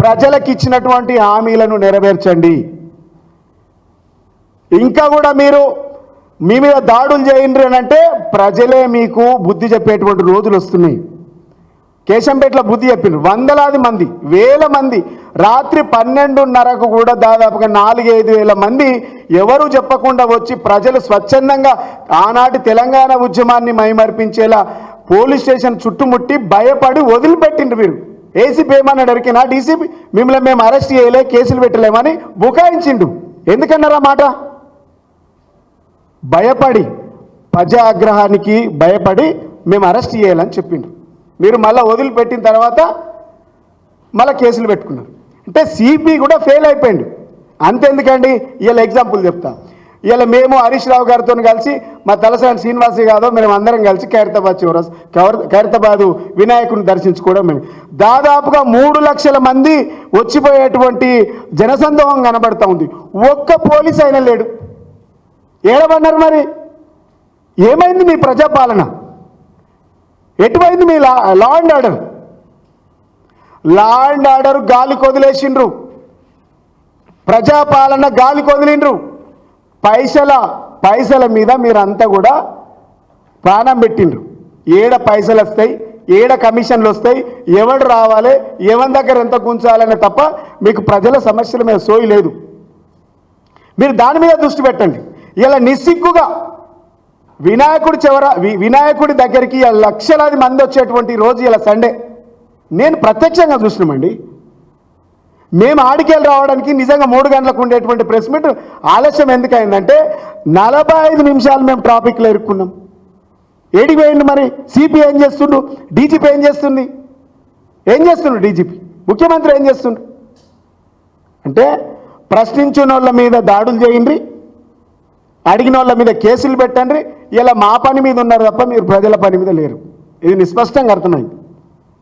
ప్రజలకు ఇచ్చినటువంటి హామీలను నెరవేర్చండి. ఇంకా కూడా మీరు మీ మీద దాడులు చేయండి అని అంటే ప్రజలే మీకు బుద్ధి చెప్పేటువంటి రోజులు వస్తున్నాయి. కేశంపేటలో బుద్ధి చెప్పిండ్రు. వందలాది మంది వేల మంది రాత్రి పన్నెండున్నరకు కూడా దాదాపుగా నాలుగైదు వేల మంది ఎవరు చెప్పకుండా వచ్చి ప్రజలు స్వచ్ఛందంగా ఆనాటి తెలంగాణ ఉద్యమాన్ని మైమర్పించేలా పోలీస్ స్టేషన్ చుట్టుముట్టి భయపడి వదిలిపెట్టిండ్రు మీరు ఏసీపీ ఏమన్నా అడిగినా డీసీపీ మిమ్మల్ని మేము అరెస్ట్ చేయలే కేసులు పెట్టలేమని బుకాయించిండు. ఎందుకన్నారా మాట? భయపడి ప్రజా ఆగ్రహానికి భయపడి మేము అరెస్ట్ చేయాలని చెప్పిండు. మీరు మళ్ళీ వదిలిపెట్టిన తర్వాత మళ్ళీ కేసులు పెట్టుకున్నారు. అంటే సిపి కూడా ఫెయిల్ అయిపోయిండు. అంతెందుకండి? ఇలా ఎగ్జాంపుల్ చెప్తా. ఇలా మేము హరీష్ రావు గారితో కలిసి మా తలసాని శ్రీనివాస యాదవ్ మేము అందరం కలిసి ఖైరతాబాద్ చివరస్ ఖైరతాబాదు వినాయకుని దర్శించుకోవడం మేము. దాదాపుగా మూడు లక్షల మంది వచ్చిపోయేటువంటి జనసందోహం కనబడతా ఉంది. ఒక్క పోలీస్ అయినా లేడు. ఏడమన్నారు మరి? ఏమైంది మీ ప్రజాపాలన? ఎటువైంది మీ law law and order? Law and order గాలి కొదిలేసిండ్రు ప్రజాపాలన గాలి కొదిలిండ్రు పైసల పైసల మీద మీరంతా కూడా ప్రాణం పెట్టిండ్రు. ఏడ పైసలు వస్తాయి ఏడ కమిషన్లు వస్తాయి ఎవడు రావాలి ఎవరి దగ్గర ఎంత గుంచాలనే తప్ప మీకు ప్రజల సమస్యల మీద సోయి లేదు. మీరు దాని మీద దృష్టి పెట్టండి. ఇలా నిస్సిగ్గుగా వినాయకుడి చివర వినాయకుడి దగ్గరికి లక్షలాది మంది వచ్చేటువంటి రోజు ఇలా సండే. నేను ప్రత్యక్షంగా చూసినామండి. మేము ఆడికెళ్ళి రావడానికి నిజంగా మూడు గంటలకు ఉండేటువంటి ప్రెస్ మీట్ ఆలస్యం ఎందుకైందంటే నలభై ఐదు నిమిషాలు మేము ట్రాఫిక్లో ఇరుక్కున్నాం. ఏడికి పోయింది మరి? సిపి ఏం చేస్తుండు? డీజీపీ ఏం చేస్తుంది? ఏం చేస్తుండు డీజీపీ? ముఖ్యమంత్రి ఏం చేస్తుండు? అంటే ప్రశ్నించిన వాళ్ళ మీద దాడులు చేయండి అడిగిన వాళ్ళ మీద కేసులు పెట్టండి ఇలా మా పని మీద ఉన్నారు తప్ప మీరు ప్రజల పని మీద లేరు. ఇది నిస్పష్టంగా అర్థమైంది.